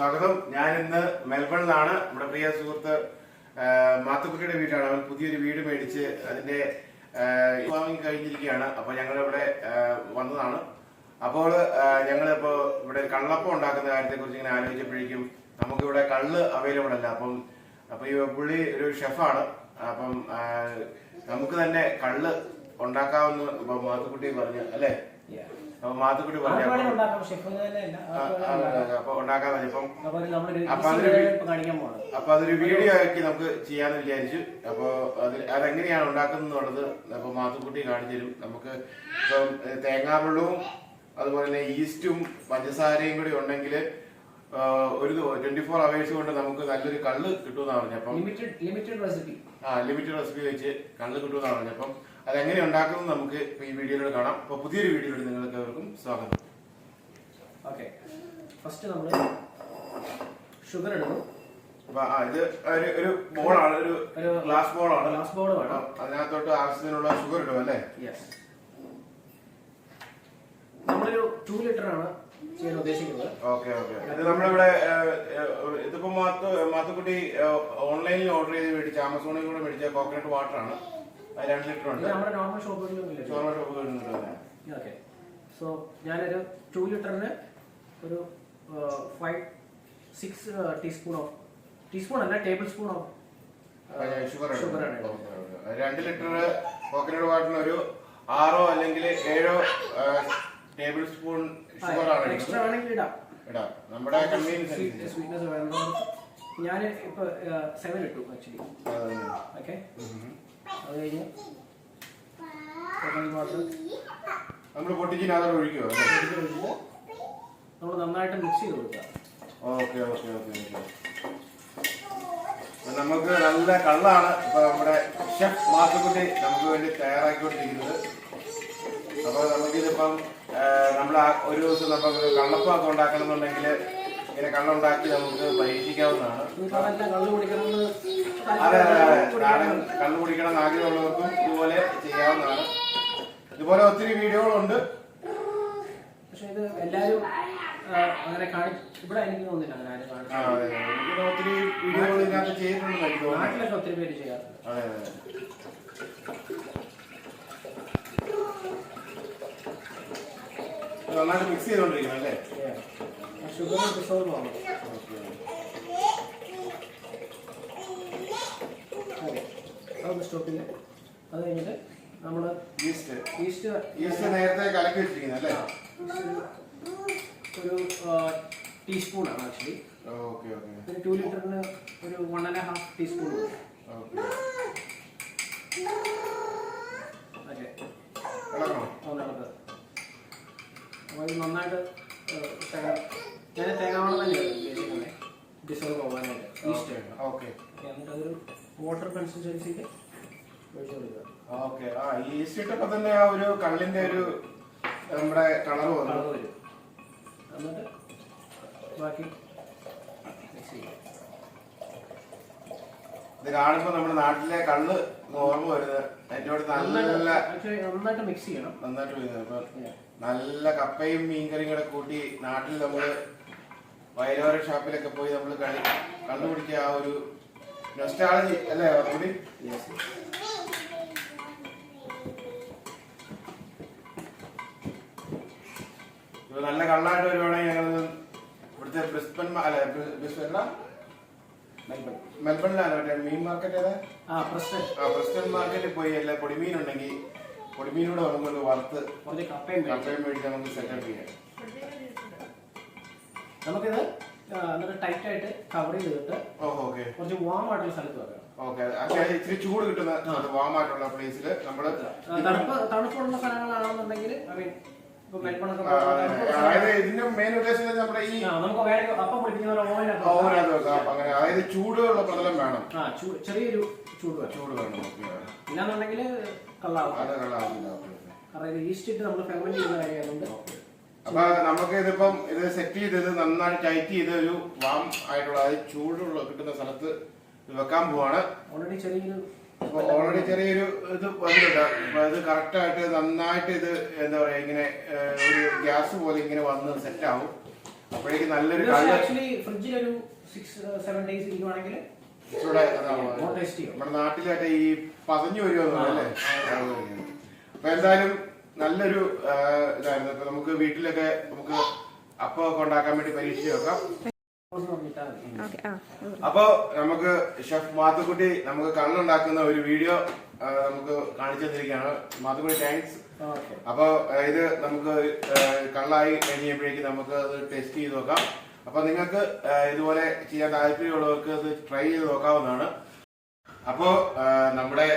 സ്വാഗതം. ഞാൻ ഇന്ന് മെൽബണിലാണ്. നമ്മുടെ പ്രിയ സുഹൃത്ത് മാത്തുക്കുട്ടിയുടെ വീടാണ്. അവൻ പുതിയൊരു വീട് മേടിച്ച് അതിന്റെ വാങ്ങി കഴിഞ്ഞിരിക്കുകയാണ് അപ്പൊ ഞങ്ങൾ ഇവിടെ വന്നതാണ്. അപ്പോൾ ഞങ്ങളിപ്പോ ഇവിടെ കള്ളപ്പം ഉണ്ടാക്കുന്ന കാര്യത്തെ കുറിച്ച് ഇങ്ങനെ ആലോചിച്ചപ്പോഴേക്കും നമുക്കിവിടെ കള്ള് അവൈലബിൾ അല്ല. അപ്പം അപ്പൊ ഈ പുള്ളി ഒരു ഷെഫാണ് അപ്പം നമുക്ക് തന്നെ കള്ള് ഉണ്ടാക്കാമെന്ന് മാത്തുക്കുട്ടി പറഞ്ഞു അല്ലേ? അപ്പൊ പറഞ്ഞു ഉണ്ടാക്കാൻ ഇപ്പം അപ്പൊ അതൊരു അപ്പൊ വീഡിയോ ആക്കി നമുക്ക് ചെയ്യാന്ന് വിചാരിച്ചു. അപ്പൊ അത് അതെങ്ങനെയാണ് ഉണ്ടാക്കുന്നത് അപ്പൊ മാത്തുക്കുട്ടി കാണിച്ചു തരും. നമുക്ക് ഇപ്പം തേങ്ങാവെള്ളവും അതുപോലെ തന്നെ ഈസ്റ്റും പഞ്ചസാരയും കൂടി ഉണ്ടെങ്കിൽ ഒരു ട്വന്റി ഫോർ അവേഴ്സ് കൊണ്ട് നമുക്ക് നല്ലൊരു കള്ള് കിട്ടുമെന്നാണ് പറഞ്ഞപ്പം ലിമിറ്റഡ് റെസിപ്പി ആ ലിമിറ്റഡ് റെസിപ്പി വെച്ച് കള്ള് കിട്ടുമെന്നാണ് പറഞ്ഞപ്പം അതെങ്ങനെ ഉണ്ടാക്കുന്നത് നമുക്ക് ഈ വീഡിയോയിലൂടെ കാണാം. അപ്പൊ പുതിയൊരു വീഡിയോയിൽ നിങ്ങൾക്ക് അവർക്കും സ്വാഗതം. ഓക്കെ. ഫസ്റ്റ് നമ്മൾ ഷുഗർ എടുക്കും ഇത് ഒരു ഒരു ബോളാണ് ഒരു ഗ്ലാസ് ബോളാണ്. ഗ്ലാസ് ബോൾ വേണം. അതിനകത്തോട്ട് ആവശ്യത്തിനുള്ള ഷുഗർ ഇടും അല്ലേ? യെസ് നമ്മളൊരു ടു ലിറ്റർ ആണ് ചെയ്യാൻ ഉദ്ദേശിക്കുന്നത്. Okay okay. ഇത് നമ്മളിവിടെ ഇതിപ്പോ മാത്തു മാത്തുക്കുട്ടി ഓൺലൈനിൽ ഓർഡർ ചെയ്ത് മേടിച്ച ആമസോണിൽ കൂടെ മേടിച്ച കോക്കനട്ട് വാട്ടർ ആണ്. രണ്ട് ലിറ്റർ ഉണ്ട്. നമ്മുടെ നോർമൽ ഷോപ്പുകളിലും ഇല്ല ചോറ ഷോപ്പ് കിട്ടുന്നുണ്ട് ഓക്കെ സോ ഞാനൊരു ടു ലിറ്ററിന് ഒരു five six teaspoon of teaspoon അല്ല table spoon of sugar sugar ആണ്. രണ്ട് ലിറ്റർ കോക്കനട്ട് വാട്ടറിന് ഒരു ആറോ അല്ലെങ്കിൽ ഏഴോ ടേബിൾ സ്പൂൺ ഷുഗർ ആണ് എക്സ്ട്രാ ആണെങ്കിൽ ഇടാം. ഇടാം. നമ്മുടെ കൺവീനിയൻസ്. സ്വീറ്റ്നെസ് ഞാൻ ഇപ്പൊ സെവൻ ഇട്ടു ആക്ച്വലി. ഓക്കെ. അത് കഴിഞ്ഞ് നമ്മൾ പൊട്ടിച്ചിനകത്തോട് ഒഴിക്കുമോ നമ്മൾ നന്നായിട്ട് മിക്സ് ചെയ്ത് കൊടുക്കുക ഓക്കെ ഓക്കെ ഓക്കെ ഓക്കെ. നമുക്ക് നല്ല കള്ളാണ് ഇപ്പൊ നമ്മുടെ ഷെഫ് മാത്തുക്കുട്ടി നമുക്ക് വേണ്ടി തയ്യാറാക്കിക്കൊണ്ടിരിക്കുന്നത്. അപ്പൊ നമുക്കിതിപ്പം നമ്മൾ ഒരു ദിവസം നമുക്ക് കള്ളപ്പൊക്കെ ഉണ്ടാക്കണം എന്നുണ്ടെങ്കിൽ ഇങ്ങനെ കള്ളുണ്ടാക്കി നമുക്ക് പരീക്ഷിക്കാവുന്നതാണ്. അതെ അതെ കുടിക്കണം എന്ന് ആഗ്രഹമുള്ളവർക്കും ഇതുപോലെ ചെയ്യാവുന്നതാണ്. ഇതുപോലെ ഒത്തിരി വീഡിയോകളുണ്ട്. പക്ഷെ ഇത് എല്ലാവരും അങ്ങനെ ഇവിടെ എനിക്ക് അങ്ങനെ ആരും കാണിച്ചു ഒത്തിരി വീഡിയോകൾ ഇതിനകത്ത് ചെയ്തിട്ടുണ്ടെന്ന് നാട്ടിലൊക്കെ ഒത്തിരി പേര് ചെയ്യാറുണ്ട്. അതെ അതെ. നന്നായിട്ട് മിക്സ് ചെയ്തോണ്ടിരിക്കണം അല്ലേ? ഷുഗർ ഡിസോൾവ് ആവണം അതെ ചെയ്ത് അത് കഴിഞ്ഞിട്ട് നമ്മൾ ഈസ്റ്റ്. ഈസ്റ്റ് ഈസ്റ്റ് നേരത്തെ കലക്കി വെച്ചിരിക്കുന്നത് അല്ലേ? ഒരു ടീസ്പൂൺ ആണ് ആക്ച്വലി ഓക്കെ ഓക്കെ. ഒരു ടു ലിറ്ററിന് ഒരു വൺ ആൻഡ് ഹാഫ് ടീസ്പൂൺ അപ്പോൾ ഇത് നന്നായിട്ട് ഞാൻ തേങ്ങാവണം തന്നെയാണ് ഉദ്ദേശിക്കുന്നത് ഡിസോൾവ് ആവാനായിട്ട്. ഈസ്റ്റ്. ഓക്കെ. എന്നിട്ട് അതൊരു വാട്ടർ കൊടുക്കുക ഓക്കെ ആ ഈസ്റ്റ് ഇട്ടപ്പോ തന്നെ ആ ഒരു കള്ളിന്റെ ഒരു നമ്മുടെ കളർ വന്നു. കളർ വരും. എന്നിട്ട് ബാക്കി ഇത് കാണുമ്പോ നമ്മുടെ നാട്ടിലെ കള്ള് ഓർമ്മ വരുന്നത്. എന്നോട് നല്ല നല്ല നന്നായിട്ട് മിക്സ് ചെയ്യണം. നന്നായിട്ട് വരുന്നത് അപ്പൊ നല്ല കപ്പയും മീൻകറിയും കൂടെ കൂട്ടി നാട്ടിൽ നമ്മൾ വയലോര ഷാപ്പിലൊക്കെ പോയി നമ്മൾ കളി കണ്ടുപിടിക്കുക ആ ഒരു നൊസ്റ്റാളജി അല്ലേ കൂടി നല്ല കള്ളായിട്ട് വരുവാണെങ്കിൽ ഞങ്ങൾ ഇവിടുത്തെ ബ്രിസ്ബൻ അല്ല മെൽബണിലാണ് മറ്റേ മീൻ മാർക്കറ്റ് ഏതാ? ആ മാർക്കറ്റിൽ പോയി എല്ലാ പൊടിമീൻ ഉണ്ടെങ്കിൽ പൊടിമീനൂടെ നമുക്കൊന്ന് വറുത്ത് കപ്പയും മേടിച്ച് നമുക്ക് സെറ്റപ്പ് ചെയ്യാം. നമുക്കിത് നല്ല എന്നിട്ട് ടൈറ്റ് ആയിട്ട് കവർ ചെയ്തിട്ട് കുറച്ച് വാം ആയിട്ടുള്ള സ്ഥലത്ത് വരാം ഇച്ചിരി ചൂട് കിട്ടുന്ന വാമായിട്ടുള്ള പ്ലേസിൽ നമ്മൾ ആ, തണുപ്പ് തണുപ്പുള്ള സ്ഥലങ്ങളാണെന്നുണ്ടെങ്കിൽ ഐ മീൻ അതായത് ഇതിന്റെ മെയിൻ ഉദ്ദേശം നമ്മുടെ ഈ അങ്ങനെ അതായത് ചൂടുള്ള പ്രതലം വേണം. ചെറിയൊരു ചൂട് ചൂട് വേണം. ഇല്ലാന്നുണ്ടെങ്കിൽ കള്ളാവും. അത് ഈസ്റ്റ് ഇട്ട് നമ്മൾ ഫെർമെന്റ് ചെയ്യുന്ന കാര്യമായതുകൊണ്ട് അപ്പൊ നമുക്ക് ഇതിപ്പം ഇത് സെറ്റ് ചെയ്ത് ഇത് നന്നായിട്ട് ടൈറ്റ് ചെയ്ത് ഒരു വാം ആയിട്ടുള്ള അതായത് ചൂടുള്ള കിട്ടുന്ന സ്ഥലത്ത് വെക്കാൻ പോവാണ്. ഓൾറെഡി ചെറിയൊരു ഓൾറെഡി ചെറിയൊരു ഇത് വന്നിട്ടുണ്ട്. അപ്പൊ ഇത് കറക്റ്റായിട്ട് നന്നായിട്ട് ഇത് എന്താ പറയാ ഇങ്ങനെ ഒരു ഗ്യാസ് പോലെ ഇങ്ങനെ വന്ന് സെറ്റ് ആവും. അപ്പോഴേക്കും നല്ലൊരു ആക്ച്വലി ഫ്രിഡ്ജിൽ ഒരു സിക്സ് സെവൻ ഡേയ്സ് ഇരിക്കുവാണെങ്കിൽ. നമ്മുടെ നാട്ടിലൊക്കെ ഈ പതഞ്ഞു വരുമെന്ന് അല്ലേ അപ്പൊ എന്തായാലും നല്ലൊരു ഇതായിരുന്നു. ഇപ്പൊ നമുക്ക് വീട്ടിലൊക്കെ നമുക്ക് അപ്പമൊക്കെ ഉണ്ടാക്കാൻ വേണ്ടി പരീക്ഷിച്ച് നോക്കാം. അപ്പൊ നമുക്ക് ഷെഫ് മാത്തുക്കുട്ടി നമുക്ക് കണ്ണുണ്ടാക്കുന്ന ഒരു വീഡിയോ നമുക്ക് കാണിച്ചു തന്നിരിക്കുകയാണ്. മാത്തുക്കുട്ടി താങ്ക്സ് അപ്പൊ ഇത് നമുക്ക് കള്ളായി കഴിഞ്ഞപ്പോഴേക്ക് നമുക്ക് അത് ടെസ്റ്റ് ചെയ്ത് നോക്കാം. അപ്പൊ നിങ്ങൾക്ക് ഇതുപോലെ ചെയ്യാൻ താല്പര്യമുള്ളവർക്ക് ഇത് ട്രൈ ചെയ്ത് നോക്കാവുന്നതാണ്. അപ്പോ നമ്മുടെ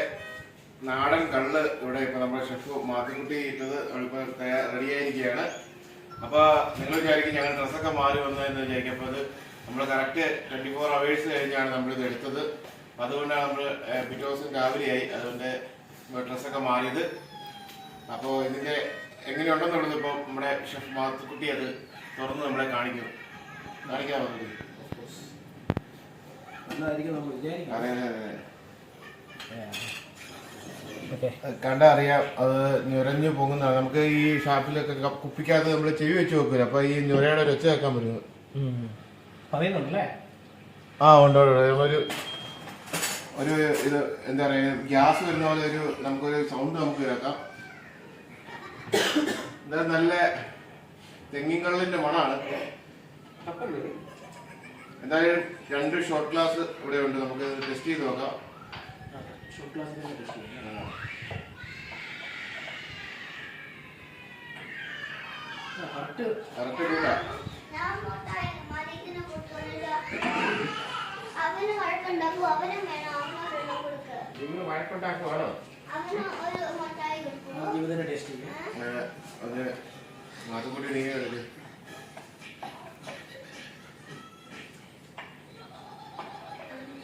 നാടൻ കള്ള് ഇവിടെ ഇപ്പൊ നമ്മുടെ ഷെഫ് മാത്തുക്കുട്ടി ഇട്ടത് ഇപ്പൊ റെഡി ആയിരിക്കുകയാണ്. അപ്പൊ നിങ്ങൾ വിചാരിക്കും ഞങ്ങൾ ഡ്രസ്സൊക്കെ മാറി വന്നതെന്ന് വിചാരിക്കും. അപ്പൊ അത് നമ്മൾ കറക്റ്റ് ട്വന്റി ഫോർ അവേഴ്സ് കഴിഞ്ഞാണ് നമ്മൾ ഇത് എടുത്തത് അതുകൊണ്ടാണ് നമ്മൾ പിറ്റേ ദിവസം രാവിലെയായി. അതുകൊണ്ട് ഡ്രസ്സൊക്കെ മാറിയത്. അപ്പോൾ ഇതിന്റെ എങ്ങനെയുണ്ടെന്നുള്ളത് ഇപ്പൊ നമ്മുടെ ഷെഫ് മാത്തുക്കുട്ടി അത് തുറന്ന് നമ്മളെ കാണിക്കും. നമ്മൾ വിചാരിക്കും. അതെ അതെ കണ്ട അറിയാം. അത് ഞുരഞ്ഞു പൊങ്ങുന്നതാണ്. നമുക്ക് ഈ ഷാപ്പിലൊക്കെ കുപ്പിക്കാത്ത കുപ്പിക്കകത്ത് നമ്മൾ ചെവി വെച്ച് നോക്കൂല അപ്പൊ ഈ ഞുരയുടെ ഒരു ഒച്ച പറ്റും പറയുന്നുണ്ടല്ലേ? ആ ഉണ്ട്. ഒരു ഒരു ഇത് എന്താ ഗ്യാസ് വരുന്ന പോലെ ഒരു നമുക്കൊരു സൗണ്ട് നമുക്ക് കേൾക്കാം. ഇത് നല്ല തെങ്ങിക്കള്ളിന്റെ മണാണ്. എന്തായാലും രണ്ട് ഷോർട്ട് ഗ്ലാസ് ഇവിടെ ഉണ്ട്. നമുക്ക് ടെസ്റ്റ് ചെയ്ത് നോക്കാം. ഷോർട്ട് ക്ലാസ്സിൽ ടെസ്റ്റ് ചെയ്യാം. കറക്റ്റ്. കറക്റ്റ് അവന് വഴക്കുണ്ടാക്കും അവനും വേണം അവന് വെള്ളം കൊടുക്കുക നിങ്ങൾ വഴക്കുണ്ടാക്കുവാണോ? അവന് ഒരു മുട്ടായി കൊടുക്കും ജീവിതത്തിന്റെ ടേസ്റ്റ് ചെയ്യാം ഏഹ്, അത് അതുകൂടി നീ എടുക്ക്.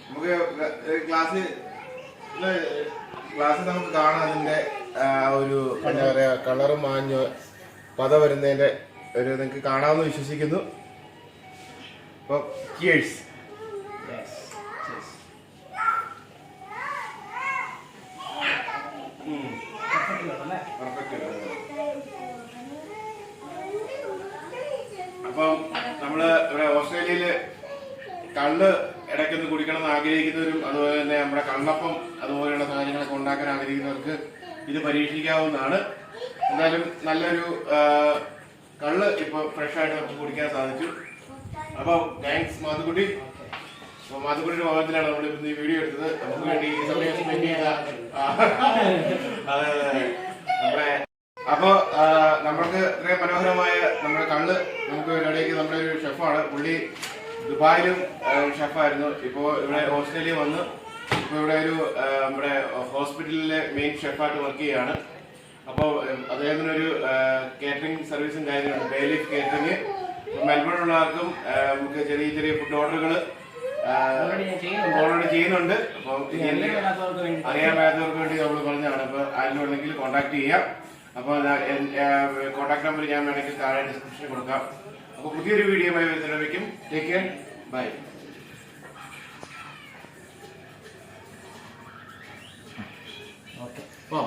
നമുക്ക് ക്ലാസ് ക്ലാസ് നമുക്ക് കാണാം അതിന്റെ ഒരു എന്താ പറയാ കളറ് മാഞ്ഞ് പത വരുന്നതിന്റെ ഒരു നിങ്ങൾക്ക് കാണാമെന്ന് വിശ്വസിക്കുന്നു. അപ്പൊ കിയേഴ്സ് Yes. Cheers. Perfect ആണല്ലേ? അപ്പം നമ്മൾ ഇവിടെ ഓസ്ട്രേലിയയിൽ കള്ള് ഇടയ്ക്കൊന്ന് കുടിക്കണം എന്ന് ആഗ്രഹിക്കുന്നവരും അതുപോലെ തന്നെ നമ്മുടെ കള്ളപ്പം അതുപോലെയുള്ള സാധനങ്ങളൊക്കെ ഉണ്ടാക്കാൻ ആഗ്രഹിക്കുന്നവർക്ക് ഇത് പരീക്ഷിക്കാവുന്നതാണ് എന്തായാലും നല്ലൊരു കള്ള് ഇപ്പൊ ഫ്രഷ് ആയിട്ട് നമുക്ക് കുടിക്കാൻ സാധിച്ചു അപ്പം താങ്ക്സ് മാധുക്കുട്ടി. അപ്പൊ മാതുക്കുട്ടിയുടെ ഭവനത്തിലാണ് നമ്മൾ ഇന്ന് ഈ വീഡിയോ എടുത്തത്. നമുക്ക് വേണ്ടി ഈ സമയം സ്പെൻഡ് ചെയ്ത. നമ്മുടെ അപ്പോ നമ്മൾക്ക് ഇത്രയും മനോഹരമായ നമ്മുടെ കണ്ണ് നമുക്ക് ഇടയ്ക്ക് നമ്മുടെ ഒരു ഷെഫാണ്. പുള്ളി ദുബായിലും ഷെഫായിരുന്നു. ഇപ്പോ ഇവിടെ ഓസ്ട്രേലിയ വന്ന്. ഇപ്പൊ ഇവിടെ ഒരു നമ്മുടെ ഹോസ്പിറ്റലിലെ മെയിൻ ഷെഫായിട്ട് വർക്ക് ചെയ്യാണ്. അപ്പോൾ അദ്ദേഹത്തിനൊരു കേറ്ററിംഗ് സർവീസും കാര്യങ്ങളുണ്ട് ബേലിഫ് കേറ്ററിംഗ് മെൽബണിലുള്ളവർക്കും ആ, നമുക്ക് ചെറിയ ചെറിയ ഫുഡ് ഓർഡറുകൾ. ഓൾറെഡി ചെയ്യുന്നുണ്ട്. അപ്പോൾ അറിയാൻ മേലാത്തവർക്ക് വേണ്ടി. നമ്മൾ പറഞ്ഞതാണ്. അപ്പൊ ഉണ്ടെങ്കിൽ കോൺടാക്ട് ചെയ്യാം. അപ്പോൾ കോൺടാക്ട് നമ്പർ ഞാൻ വേണമെങ്കിൽ താഴെ ഡിസ്ക്രിപ്ഷൻ കൊടുക്കാം. അപ്പോൾ പുതിയൊരു വീഡിയോ വരുന്നതിനും ടേക്ക് കെയർ ബൈ ഓക്കെ ഓ